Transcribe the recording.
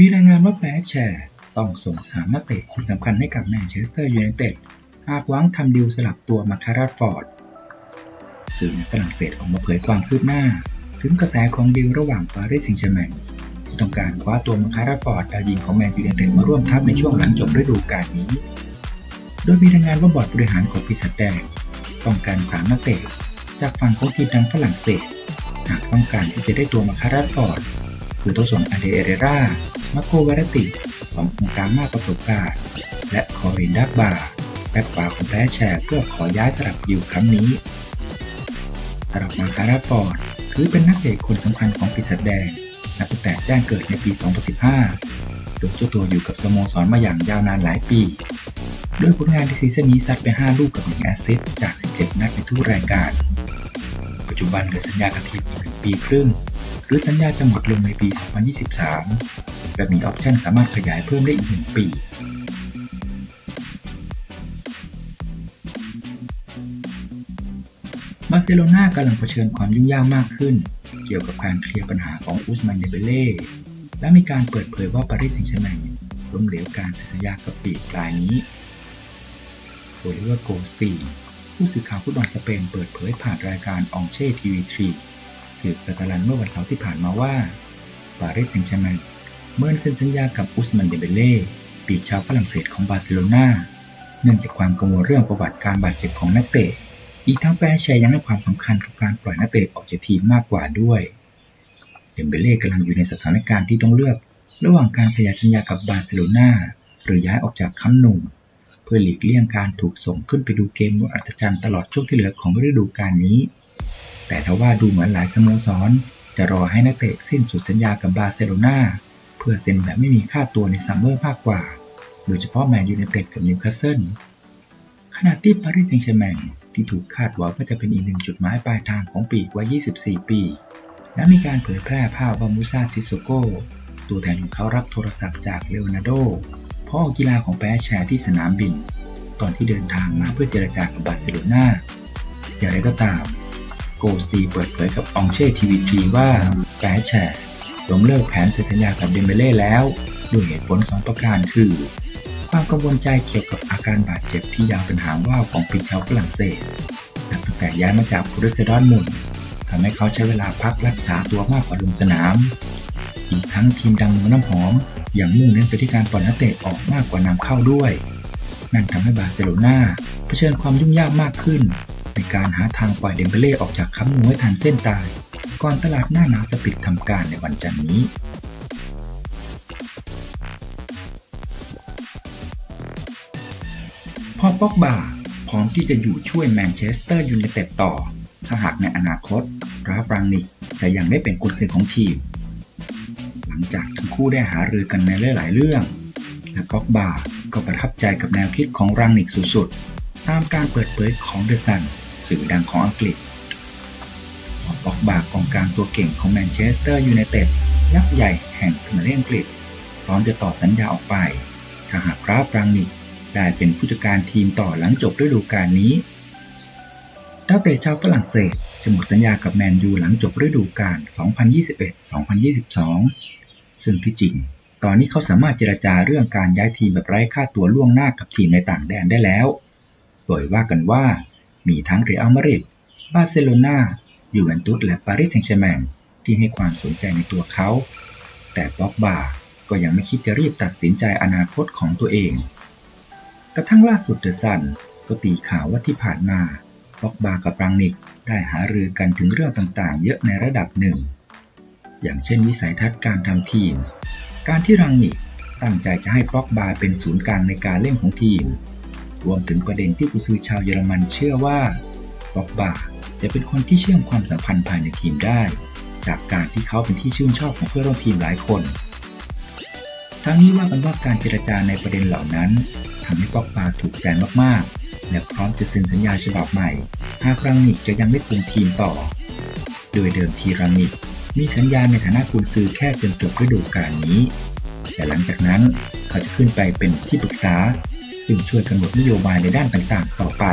มีรายงานว่าแบดแชร์ต้องส่งสามนักเตะคนสำคัญให้กับแมนเชสเตอร์ยูไนเต็ดหากหวังทำดีลสลับตัวมาคาราฟอร์ดสื่อในฝรั่งเศสออกมาเผยความคืบหน้า ถึงกระแสของดีลระหว่างปารีสแซงต์แชร์แมงที่ต้องการคว้าตัวมาคาราฟอร์ดดาวยิงของแมนยูไนเต็ดมาร่วมทัพในช่วงหลังจบฤดูกาลนี้ โดยมีรายงานว่าบอร์ดบริหารของปีศาจแดงต้องการสามนักเตะจากฝั่งของทีมดังฝรั่งเศส หากต้องการที่จะได้ตัวมาคาราฟอร์ดคือตัวส่งอเดเอเรรา มาโกวาราติสององค์การมากประสบการณ์ และคอรินดักบาแบ็คขวาของแพ้แชร์เพื่อขอย้ายสลับอยู่ครั้งนี้สำหรับมาคาราฟอร์ดถือเป็นนักเตะคนสำคัญของปีศาจแดงนับตั้งแต่แจ้งเกิดในปี 2015 โดยเจ้าตัวอยู่กับสโมสรมาอย่างยาวนานหลายปีโดยผลงานในซีซั่นนี้ซัดไป 5 ลูกกับ1แอสซิสต์จาก 17 นัดในทุกรายการ ปัจจุบันเหลือสัญญากับทีมอีกปีครึ่ง หรือสัญญาจะหมดลงในปี 2023และมีออปชั่นสามารถขยายเพิ่มได้อีก 1 ปีบาร์เซโลนากำลังเผชิญความยุ่งยากมากขึ้น เกี่ยวกับการเคลียร์ปัญหาของอุสมันเดเบเล่ และมีการเปิดเผยว่าปารีสแซงต์แชร์แมงล้มเหลวการเซ็นสัญญากับปีกปลายนี้โอลิเวอร์โกสตี ผู้สื่อข่าวฟุตบอลสเปนเปิดเผยผ่านรายการองเช่ทีวีทรีสื่อกาตาลันเมื่อวันเสาร์ที่ผ่านมาว่าปารีสแซงต์แชร์แมงเมินเซ็นสัญญากับอุสมันเดเบเล่ปีกชาวฝรั่งเศสของบาร์เซโลนาเนื่องจากความกังวลเรื่องประวัติการบาดเจ็บของนักเตะ อีกทั้งแปรแชร์ยังให้ความสำคัญกับการปล่อยนักเตะออกจากทีมมากกว่าด้วยเดมเบเล่กำลังอยู่ในสถานการณ์ที่ต้องเลือก ระหว่างการขยายสัญญากับบาร์เซโลนาหรือย้ายออกจากคัมป์นู เพื่อหลีกเลี่ยงการถูกส่งขึ้นไปดูเกมบนอัศจรรย์ตลอดช่วงที่เหลือของฤดูกาลนี้ แต่ทว่าดูเหมือนหลายสโมสร จะรอให้นักเตะสิ้นสุดสัญญากับบาร์เซโลนาเพื่อเซ็นแบบไม่มีค่าตัวในซัมเมอร์มากกว่า โดยเฉพาะแมนยูไนเต็ดกับนิวคาสเซิลขณะที่ปารีสแซงต์แชร์แมงที่ถูกคาดหวังว่าจะเป็นอีกหนึ่งจุดหมายปลายทางของปีกวัย 24 ปี และมีการเผยแพร่ภาพว่ามูซาซิโซโกตัวแทนของเขารับโทรศัพท์จากเลโอนาร์โด พ่อกีฬาของแปรแชร์ที่สนามบิน ตอนที่เดินทางมาเพื่อเจรจากับบาร์เซโลนาอย่างไรก็ตาม โกสตีเปิดเผยกับองเช่ทีวีทีว่าแปรแชร์ล้มเลิกแผนเซ็นสัญญากับเดมเบเล่แล้ว ด้วยเหตุผลสองประการคือ ความกังวลใจเกี่ยวกับอาการบาดเจ็บที่ยาวเป็นหางว่าวของปีชาวฝรั่งเศสนับตั้งแต่ย้ายมาจากบรูเซดอร์ทมุนทำให้เขาใช้เวลาพักรักษาตัวมากกว่าลงสนาม อีกทั้งทีมดังเมืองน้ำหอม อย่างมุ่งเน้นไปที่การปล่อยนักเตะออกมากกว่านำเข้าด้วย นั่นทำให้บาร์เซโลนาเผชิญความยุ่งยากมากขึ้น ในการหาทางปล่อยเดมเบเล่ออกจากคัมป์นูให้ทันเส้นตาย ก่อนตลาดหน้าหนาวจะปิดทำการในวันจันทร์นี้พอป็อกบาพร้อมที่จะอยู่ช่วยแมนเชสเตอร์ยูไนเต็ดต่อ ถ้าหากในอนาคตราฟรังนิกจะยังได้เป็นกุญสือของทีม ลังจากทั้งคู่ได้หารือกันในหลาย ๆ เรื่อง และป็อกบาก็ประทับใจกับแนวคิดของรังนิกสุด ๆ ตามการเปิดเผยของเดอะซันสื่อดังของอังกฤษป็อกบากองกลางตัวเก่งของแมนเชสเตอร์ยูไนเต็ดยักษ์ใหญ่แห่งพรีเมียร์ลีกอังกฤษ พร้อมจะต่อสัญญาออกไป ถ้าหากราฟรังนิกได้เป็นผู้จัดการทีมต่อหลังจบฤดูกาลนี้ดาวเตะชาวฝรั่งเศสจะหมดสัญญากับแมนยูหลังจบฤดูกาล 2021-2022 ซึ่งที่จริง ตอนนี้เขาสามารถเจรจาเรื่องการย้ายทีมแบบไร้ค่าตัวล่วงหน้ากับทีมในต่างแดนได้แล้ว โดยว่ากันว่า มีทั้งเรอัลมาดริดบาร์เซโลนายูเวนตุสและปารีสแซงต์แชร์แมงที่ให้ความสนใจในตัวเขา แต่บ็อกบาก็ยังไม่คิดจะรีบตัดสินใจอนาคตของตัวเอง กระทั่งล่าสุดเดอะซันก็ตีข่าวว่าที่ผ่านมาป็อกบากับรังนิกได้หารือกันถึงเรื่องต่างๆ เยอะในระดับหนึ่ง อย่างเช่นวิสัยทัศน์การทำทีม การที่รังนิกตั้งใจจะให้ป็อกบาเป็นศูนย์กลางในการเล่นของทีม รวมถึงประเด็นที่กุซือชาวเยอรมันเชื่อว่าป็อกบาจะเป็นคนที่เชื่อมความสัมพันธ์ภายในทีมได้ จากการที่เขาเป็นที่ชื่นชอบของเพื่อนร่วมทีมหลายคน ทั้งนี้ว่ากันว่าการเจรจาในประเด็นเหล่านั้นทำให้ป็อกบาถูกใจมากๆ และพร้อมจะเซ็นสัญญาฉบับใหม่ หากรังนิกจะยังไม่คุมทีมต่อ โดยเดิมทีรังนิก มีสัญญาในฐานะกุนซือแค่จนจบฤดูกาลนี้ แต่หลังจากนั้นเขาจะขึ้นไปเป็นที่ปรึกษา ซึ่งช่วยกำหนดนโยบายในด้านต่างๆ ต่อไป